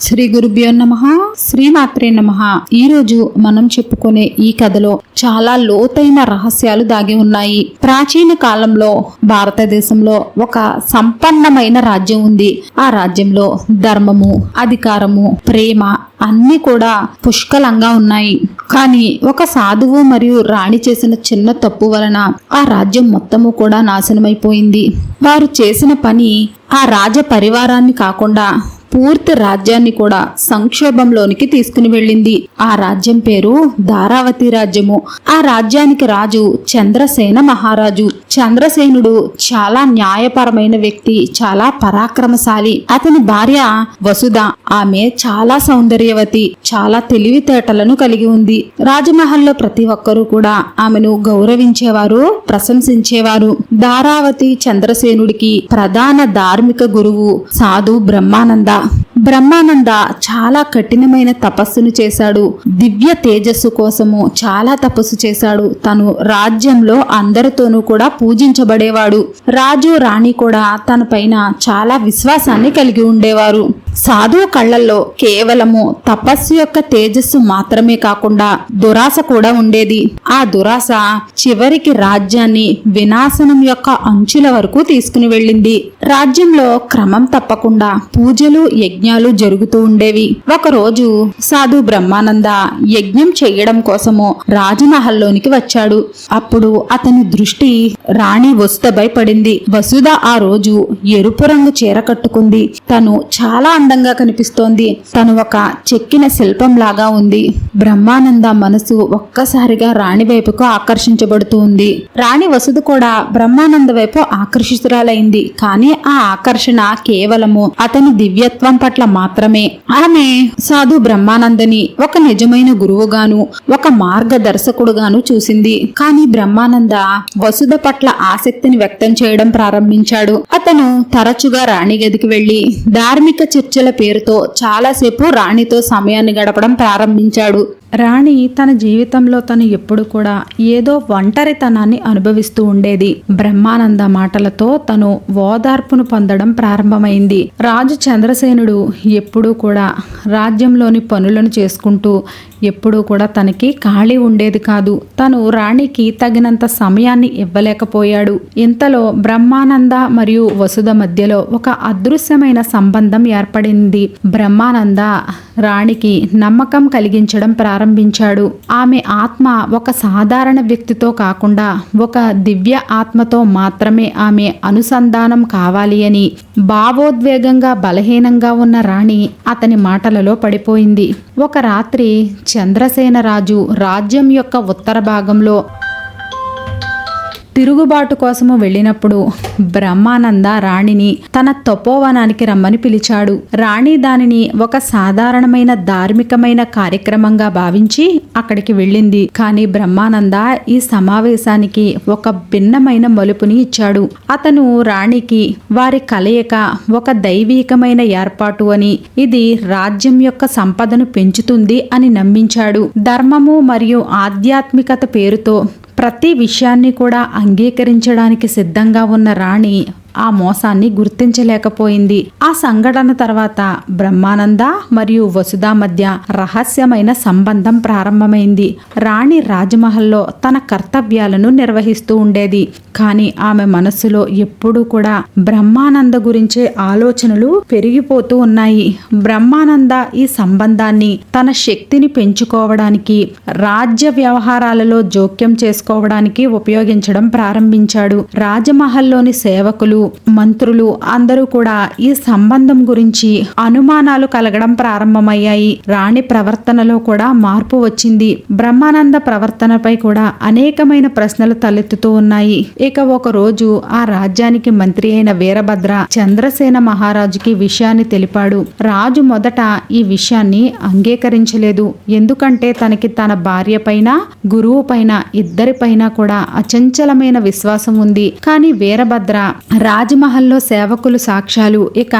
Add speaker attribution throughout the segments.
Speaker 1: శ్రీ గురుభ్యో నమ. శ్రీమాత్రే నమ. ఈ రోజు మనం చెప్పుకునే ఈ కథలో చాలా లోతైన రహస్యాలు దాగి ఉన్నాయి. ప్రాచీన కాలంలో భారతదేశంలో ఒక సంపన్నమైన రాజ్యం ఉంది. ఆ రాజ్యంలో ధర్మము అధికారము ప్రేమ అన్నీ కూడా పుష్కలంగా ఉన్నాయి. కానీ ఒక సాధువు మరియు రాణి చేసిన చిన్న తప్పు వలన ఆ రాజ్యం మొత్తము కూడా నాశనమైపోయింది. వారు చేసిన పని ఆ రాజ పరివారాన్ని కాకుండా పూర్తి రాజ్యాన్ని కూడా సంక్షోభంలోనికి తీసుకుని వెళ్ళింది. ఆ రాజ్యం పేరు ధారావతి రాజ్యము. ఆ రాజ్యానికి రాజు చంద్రసేన మహారాజు. చంద్రసేనుడు చాలా న్యాయపరమైన వ్యక్తి చాలా పరాక్రమశాలి. అతని భార్య వసుధ. ఆమె చాలా సౌందర్యవతి చాలా తెలివితేటలను కలిగి ఉంది. రాజమహల్లో ప్రతి ఒక్కరూ కూడా ఆమెను గౌరవించేవారు ప్రశంసించేవారు. ధారావతి చంద్రసేనుడికి ప్రధాన ధార్మిక గురువు సాధు బ్రహ్మానంద. బ్రహ్మానంద చాలా కఠినమైన తపస్సును చేశాడు. దివ్య తేజస్సు కోసము చాలా తపస్సు చేశాడు. తను రాజ్యంలో అందరితోనూ కూడా పూజించబడేవాడు. రాజు రాణి కూడా తన పైన చాలా విశ్వాసాన్ని కలిగి ఉండేవారు. సాధువు కళ్ళల్లో కేవలము తపస్సు యొక్క తేజస్సు మాత్రమే కాకుండా దురాశ కూడా ఉండేది. ఆ దురాశ చివరికి రాజ్యాన్ని వినాశనం యొక్క అంచుల వరకు తీసుకుని వెళ్ళింది. రాజ్యంలో క్రమం తప్పకుండా పూజలు యజ్ఞాలు జరుగుతూ ఉండేవి. ఒకరోజు సాధు బ్రహ్మానంద యజ్ఞం చెయ్యడం కోసము రాజమహల్లోనికి వచ్చాడు. అప్పుడు అతని దృష్టి రాణి వసుధపై పడింది వసుధ ఆ రోజు ఎరుపు రంగు చీర కట్టుకుంది. తను చాలా అందంగా కనిపిస్తోంది. తను ఒక చెక్కిన శిల్పం లాగా ఉంది. బ్రహ్మానంద మనసు ఒక్కసారిగా రాణి వైపుకు ఆకర్షించబడుతూ ఉంది. రాణి వసుధ కూడా బ్రహ్మానంద వైపు ఆకర్షితురాలైంది. కానీ ఆ ఆకర్షణ కేవలము అతని దివ్యత్వం పట్ల మాత్రమే. ఆమె సాధు బ్రహ్మానందని ఒక నిజమైన గురువుగాను ఒక మార్గదర్శకుడుగాను చూసింది. కానీ బ్రహ్మానంద వసుధ పట్ల ఆసక్తిని వ్యక్తం చేయడం ప్రారంభించాడు. అతను తరచుగా రాణి గదికి వెళ్ళి ధార్మిక చర్చల పేరుతో చాలాసేపు రాణితో సమయాన్ని గడపడం ప్రారంభించాడు. రాణి తన జీవితంలో తను ఎప్పుడు కూడా ఏదో ఒంటరితనాన్ని అనుభవిస్తూ ఉండేది. బ్రహ్మానంద మాటలతో తను ఓదార్పును పొందడం ప్రారంభమైంది. రాజు చంద్రసేనుడు ఎప్పుడూ కూడా రాజ్యంలోని పనులను చేసుకుంటూ ఎప్పుడూ కూడా తనకి ఖాళీ ఉండేది కాదు. తను రాణికి తగినంత సమయాన్ని ఇవ్వలేకపోయాడు. ఇంతలో బ్రహ్మానంద మరియు వసుధ మధ్యలో ఒక అదృశ్యమైన సంబంధం ఏర్పడింది. బ్రహ్మానంద రాణికి నమ్మకం కలిగించడం ప్రారంభించాడు. ఆమె ఆత్మ ఒక సాధారణ వ్యక్తితో కాకుండా ఒక దివ్య ఆత్మతో మాత్రమే ఆమె అనుసంధానం కావాలి అని భావోద్వేగంగా బలహీనంగా ఉన్న రాణి అతని మాటలలో పడిపోయింది. ఒక రాత్రి చంద్రసేన రాజు రాజ్యం యొక్క ఉత్తర భాగంలో తిరుగుబాటు కోసము వెళ్ళినప్పుడు బ్రహ్మానంద రాణిని తన తపోవనానికి రమ్మని పిలిచాడు. రాణి దానిని ఒక సాధారణమైన ధార్మికమైన కార్యక్రమంగా భావించి అక్కడికి వెళ్ళింది. కానీ బ్రహ్మానంద ఈ సమావేశానికి ఒక భిన్నమైన మలుపుని ఇచ్చాడు. అతను రాణికి వారి కలయిక ఒక దైవీకమైన ఏర్పాటు అని ఇది రాజ్యం యొక్క సంపదను పెంచుతుంది అని నమ్మించాడు. ధర్మము మరియు ఆధ్యాత్మికత పేరుతో ప్రతి విషయాన్ని కూడా అంగీకరించడానికి సిద్ధంగా ఉన్న రాణి ఆ మోసాన్ని గుర్తించలేకపోయింది. ఆ సంఘటన తర్వాత బ్రహ్మానంద మరియు వసుధ మధ్య రహస్యమైన సంబంధం ప్రారంభమైంది. రాణి రాజమహల్లో తన కర్తవ్యాలను నిర్వహిస్తూ ఉండేది. కానీ ఆమె మనస్సులో ఎప్పుడూ కూడా బ్రహ్మానంద గురించే ఆలోచనలు పెరిగిపోతూ ఉన్నాయి. బ్రహ్మానంద ఈ సంబంధాన్ని తన శక్తిని పెంచుకోవడానికి రాజ్య వ్యవహారాలలో జోక్యం చేసుకోవడానికి ఉపయోగించడం ప్రారంభించాడు. రాజమహల్లోని సేవకులు మంత్రులు అందరూ కూడా ఈ సంబంధం గురించి అనుమానాలు కలగడం ప్రారంభమయ్యాయి. రాణి ప్రవర్తనలో కూడా మార్పు వచ్చింది. బ్రహ్మానంద ప్రవర్తనపై కూడా అనేకమైన ప్రశ్నలు తలెత్తుతూ ఉన్నాయి. ఇక ఒక రోజు ఆ రాజ్యానికి మంత్రి అయిన వీరభద్ర చంద్రసేన మహారాజుకి విషయాన్ని తెలిపాడు. రాజు మొదట ఈ విషయాన్ని అంగీకరించలేదు. ఎందుకంటే తనకి తన భార్య పైన గురువు పైన ఇద్దరిపైన కూడా అచంచలమైన విశ్వాసం ఉంది. కానీ వీరభద్ర రాజమహల్లో సేవకులు సాక్ష్యాలు ఇక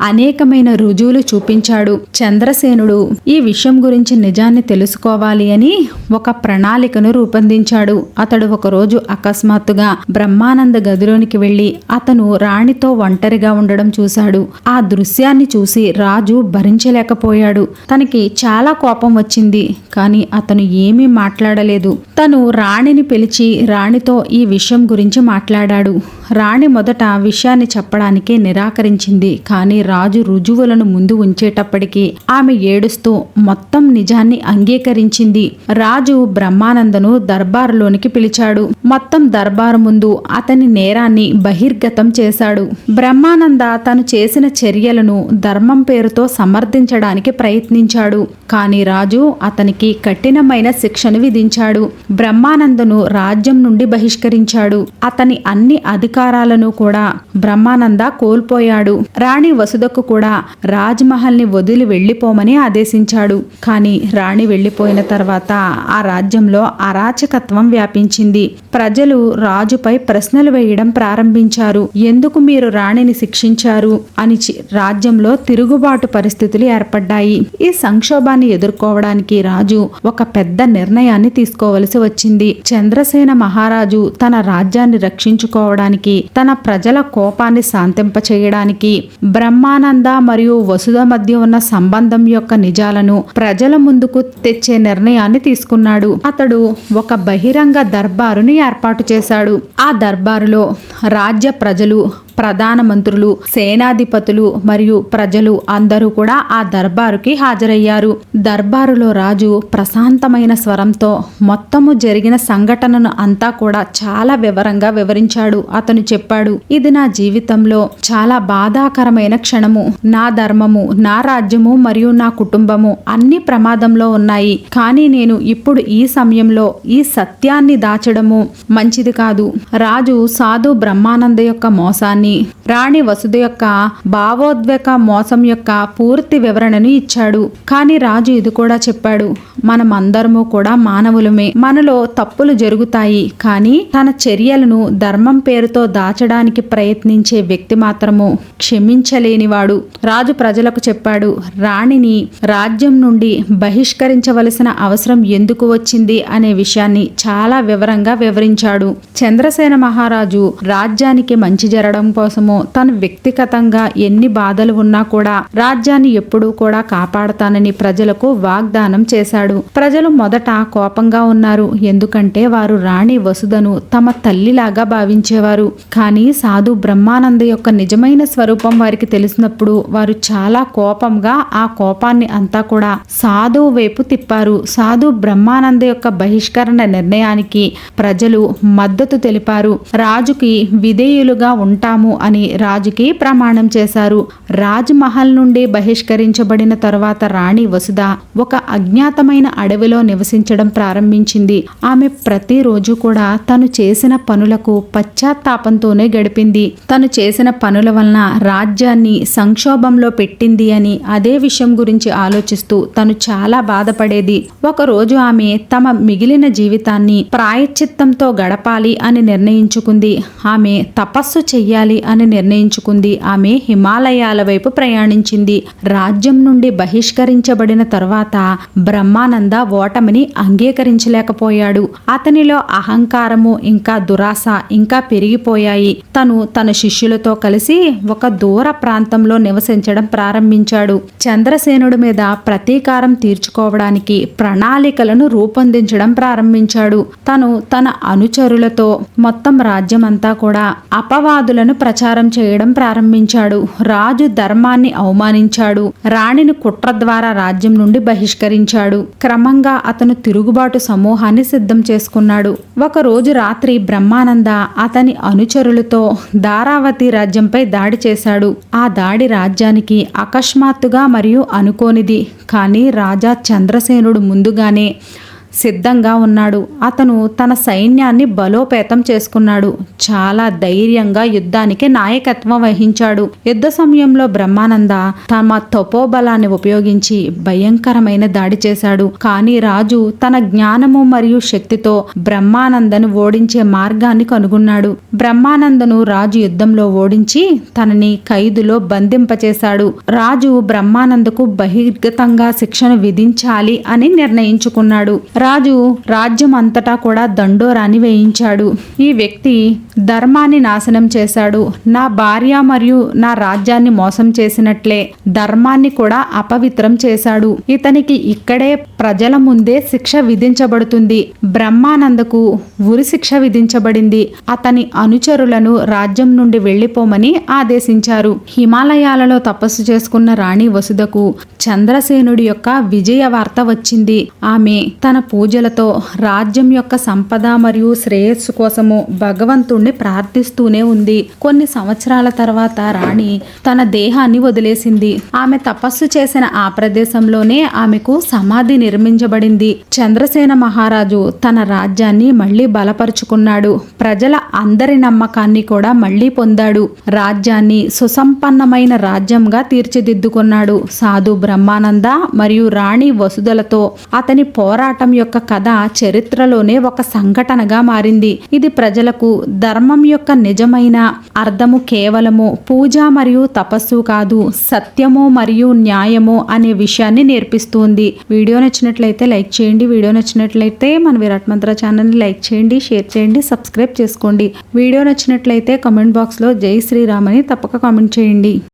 Speaker 1: అనేకమైన రుజువులు చూపించాడు చంద్రసేనుడు. ఈ విషయం గురించి నిజాన్ని తెలుసుకోవాలి అని ఒక ప్రణాళికను రూపొందించాడు. అతడు ఒకరోజు అకస్మాత్తుగా బ్రహ్మానంద గదిలోనికి వెళ్ళి అతను రాణితో ఒంటరిగా ఉండడం చూశాడు. ఆ దృశ్యాన్ని చూసి రాజు భరించలేకపోయాడు. తనకి చాలా కోపం వచ్చింది కానీ అతను ఏమీ మాట్లాడలేదు. తను రాణిని పిలిచి రాణితో ఈ విషయం గురించి మాట్లాడాడు. రాణి మొదట విషయాన్ని చెప్పడానికి నిరాకరించింది. కానీ రాజు రుజువులను ముందు ఉంచేటప్పటికీ ఆమె ఏడుస్తూ మొత్తం నిజాన్ని అంగీకరించింది. రాజు బ్రహ్మానందను దర్బారులోనికి పిలిచాడు. మొత్తం దర్బారు ముందు అతని నేరాన్ని బహిర్గతం చేశాడు. బ్రహ్మానంద తను చేసిన చర్యలను ధర్మం పేరుతో సమర్థించడానికి ప్రయత్నించాడు. కానీ రాజు అతనికి కఠినమైన శిక్షను విధించాడు. బ్రహ్మానందను రాజ్యం నుండి బహిష్కరించాడు. అతని అన్ని అధికారాలను కూడా బ్రహ్మానంద కోల్పోయాడు. రాణి వసుదకు కూడా రాజ్మహల్ని వదిలి వెళ్ళిపోమని ఆదేశించాడు. కానీ రాణి వెళ్ళిపోయిన తర్వాత ఆ రాజ్యంలో అరాచకత్వం వ్యాపించింది. ప్రజలు రాజుపై ప్రశ్నలు వేయడం ప్రారంభించారు. ఎందుకు మీరు రాణిని శిక్షించారు? అని చి- రాజ్యంలో తిరుగుబాటు పరిస్థితులు ఏర్పడ్డాయి. ఈ సంక్షోభాన్ని ఎదుర్కోవడానికి రాజు ఒక పెద్ద నిర్ణయాన్ని తీసుకోవలసి వచ్చింది. చంద్రసేన మహారాజు తన రాజ్యాన్ని రక్షించుకోవడానికి తన ప్రజల కోపాన్ని శాంతింపచేయడానికి బ్రహ్మానంద మరియు వసుధ మధ్య ఉన్న సంబంధం యొక్క నిజాలను ప్రజల ముందుకు తెచ్చే నిర్ణయాన్ని తీసుకున్నాడు. అతడు ఒక బహిరంగ దర్బారుని ఏర్పాటు చేశాడు. ఆ దర్బారులో రాజ్య ప్రజలు ప్రధానమంత్రులు సేనాధిపతులు మరియు ప్రజలు అందరూ కూడా ఆ దర్బారుకి హాజరయ్యారు. దర్బారులో రాజు ప్రశాంతమైన స్వరంతో మొత్తము జరిగిన సంఘటనను అంతా కూడా చాలా వివరంగా వివరించాడు. అతను చెప్పాడు ఇది నా జీవితంలో చాలా బాధాకరమైన క్షణము. నా ధర్మము నా రాజ్యము మరియు నా కుటుంబము అన్ని ప్రమాదంలో ఉన్నాయి. కానీ నేను ఇప్పుడు ఈ సమయంలో ఈ సత్యాన్ని దాచడము మంచిది కాదు. రాజు సాధు బ్రహ్మానంద యొక్క మోసాన్ని రాణి వసుధ యొక్క భావోద్వేగ మోసం యొక్క పూర్తి వివరణను ఇచ్చాడు. కానీ రాజు ఇది కూడా చెప్పాడు మనం అందరము కూడా మానవులమే. మనలో తప్పులు జరుగుతాయి. కానీ తన చర్యలను ధర్మం పేరుతో దాచడానికి ప్రయత్నించే వ్యక్తి మాత్రము క్షమించలేనివాడు. రాజు ప్రజలకు చెప్పాడు రాణిని రాజ్యం నుండి బహిష్కరించవలసిన అవసరం ఎందుకు వచ్చింది? అనే విషయాన్ని చాలా వివరంగా వివరించాడు. చంద్రసేన మహారాజు రాజ్యానికి మంచి జరగడం కోసము తను వ్యక్తిగతంగా ఎన్ని బాధలు ఉన్నా కూడా రాజ్యాన్ని ఎప్పుడూ కూడా కాపాడతానని ప్రజలకు వాగ్దానం చేశాడు. ప్రజలు మొదట కోపంగా ఉన్నారు. ఎందుకంటే వారు రాణి వసుధను తమ తల్లిలాగా భావించేవారు. కానీ సాధు బ్రహ్మానంద యొక్క నిజమైన స్వరూపం వారికి తెలిసినప్పుడు వారు చాలా కోపంగా ఆ కోపాన్ని అంతా కూడా సాధువు వైపు తిప్పారు. సాధు బ్రహ్మానంద యొక్క బహిష్కరణ నిర్ణయానికి ప్రజలు మద్దతు తెలిపారు. రాజుకి విధేయులుగా ఉంటాము అని రాజుకి ప్రమాణం చేశారు. రాజ్ మహల్ నుండి బహిష్కరించబడిన తర్వాత రాణి వసుధ ఒక అజ్ఞాతమైన అడవిలో నివసించడం ప్రారంభించింది. ఆమె ప్రతిరోజు కూడా తను చేసిన పనులకు పశ్చాత్తాపంతోనే గడిపింది. తను చేసిన పనుల వలన రాజ్యాన్ని సంక్షోభంలో పెట్టింది అని అదే విషయం గురించి ఆలోచిస్తూ తను చాలా బాధపడేది. ఒకరోజు ఆమె తమ మిగిలిన జీవితాన్ని ప్రాయశ్చిత్తంతో గడపాలి అని నిర్ణయించుకుంది. ఆమె తపస్సు చెయ్యాలి అని నిర్ణయించుకుంది. ఆమె హిమాలయాల వైపు ప్రయాణించింది. రాజ్యం నుండి బహిష్కరించబడిన తర్వాత బ్రహ్మానంద ఓటమిని అంగీకరించలేకపోయాడు. అతనిలో అహంకారము ఇంకా దురాశ ఇంకా పెరిగిపోయాయి. తను తన శిష్యులతో కలిసి ఒక దూర ప్రాంతంలో నివసించడం ప్రారంభించాడు. చంద్రసేనుడి మీద ప్రతీకారం తీర్చుకోవడానికి ప్రణాళికలను రూపొందించడం ప్రారంభించాడు. తను తన అనుచరులతో మొత్తం రాజ్యమంతా కూడా అపవాదులను ప్రచారం చేయడం ప్రారంభించాడు. రాజు ధర్మాన్ని అవమానించాడు. రాణిని కుట్ర ద్వారా రాజ్యం నుండి బహిష్కరించాడు. క్రమంగా అతను తిరుగుబాటు సమూహాన్ని సిద్ధం చేసుకున్నాడు. ఒక రోజు రాత్రి బ్రహ్మానంద అతని అనుచరులతో ధారావతి రాజ్యంపై దాడి చేశాడు. ఆ దాడి రాజ్యానికి అకస్మాత్తుగా మరియు అనుకోనిది. కానీ రాజా చంద్రసేనుడు ముందుగానే సిద్ధంగా ఉన్నాడు. అతను తన సైన్యాన్ని బలోపేతం చేసుకున్నాడు. చాలా ధైర్యంగా యుద్ధానికి నాయకత్వం వహించాడు. యుద్ధ సమయంలో బ్రహ్మానంద తమ తపోబలాన్ని ఉపయోగించి భయంకరమైన దాడి చేశాడు. కానీ రాజు తన జ్ఞానము మరియు శక్తితో బ్రహ్మానందను ఓడించే మార్గాన్ని కనుగొన్నాడు. బ్రహ్మానందను రాజు యుద్ధంలో ఓడించి తనని ఖైదులో బంధింపచేశాడు. రాజు బ్రహ్మానందకు బహిర్గతంగా శిక్షను విధించాలి అని నిర్ణయించుకున్నాడు. రాజు రాజ్యం అంతటా కూడా దండోరాని వేయించాడు. ఈ వ్యక్తి ధర్మాన్ని నాశనం చేశాడు. నా భార్య మరియు నా రాజ్యాన్ని మోసం చేసినట్లే ధర్మాన్ని కూడా అపవిత్రం చేశాడు. ఇతనికి ఇక్కడే ప్రజల ముందే శిక్ష విధించబడుతుంది. బ్రహ్మానందకు ఉరి శిక్ష విధించబడింది. అతని అనుచరులను రాజ్యం నుండి వెళ్ళిపోమని ఆదేశించారు. హిమాలయాలలో తపస్సు చేసుకున్న రాణి వసుదకు చంద్రసేనుడి యొక్క విజయ వార్త వచ్చింది. ఆమె తన పూజలతో రాజ్యం యొక్క సంపద మరియు శ్రేయస్సు కోసము భగవంతుణ్ణి ప్రార్థిస్తూనే ఉంది. కొన్ని సంవత్సరాల తర్వాత రాణి తన దేహాన్ని వదిలేసింది. ఆమె తపస్సు చేసిన ఆ ప్రదేశంలోనే ఆమెకు సమాధి నిర్మించబడింది. చంద్రసేన మహారాజు తన రాజ్యాన్ని మళ్ళీ బలపరుచుకున్నాడు. ప్రజల అందరి నమ్మకాన్ని కూడా మళ్ళీ పొందాడు. రాజ్యాన్ని సుసంపన్నమైన రాజ్యంగా తీర్చిదిద్దుకున్నాడు. సాధు బ్రహ్మానంద మరియు రాణి వసుదలతో అతని పోరాటం యొక్క కథ చరిత్రలోనే ఒక సంఘటనగా మారింది. ఇది ప్రజలకు ధర్మం యొక్క నిజమైన అర్థము కేవలము పూజ మరియు తపస్సు కాదు సత్యము మరియు న్యాయము అనే విషయాన్ని నేర్పిస్తుంది. వీడియో నచ్చినట్లయితే లైక్ చేయండి. వీడియో నచ్చినట్లయితే మన విరాట్ మంత్ర ఛానల్ని లైక్ చేయండి షేర్ చేయండి సబ్స్క్రైబ్ చేసుకోండి. వీడియో నచ్చినట్లయితే కమెంట్ బాక్స్లో జై శ్రీరామ్ అని తప్పక కామెంట్ చేయండి.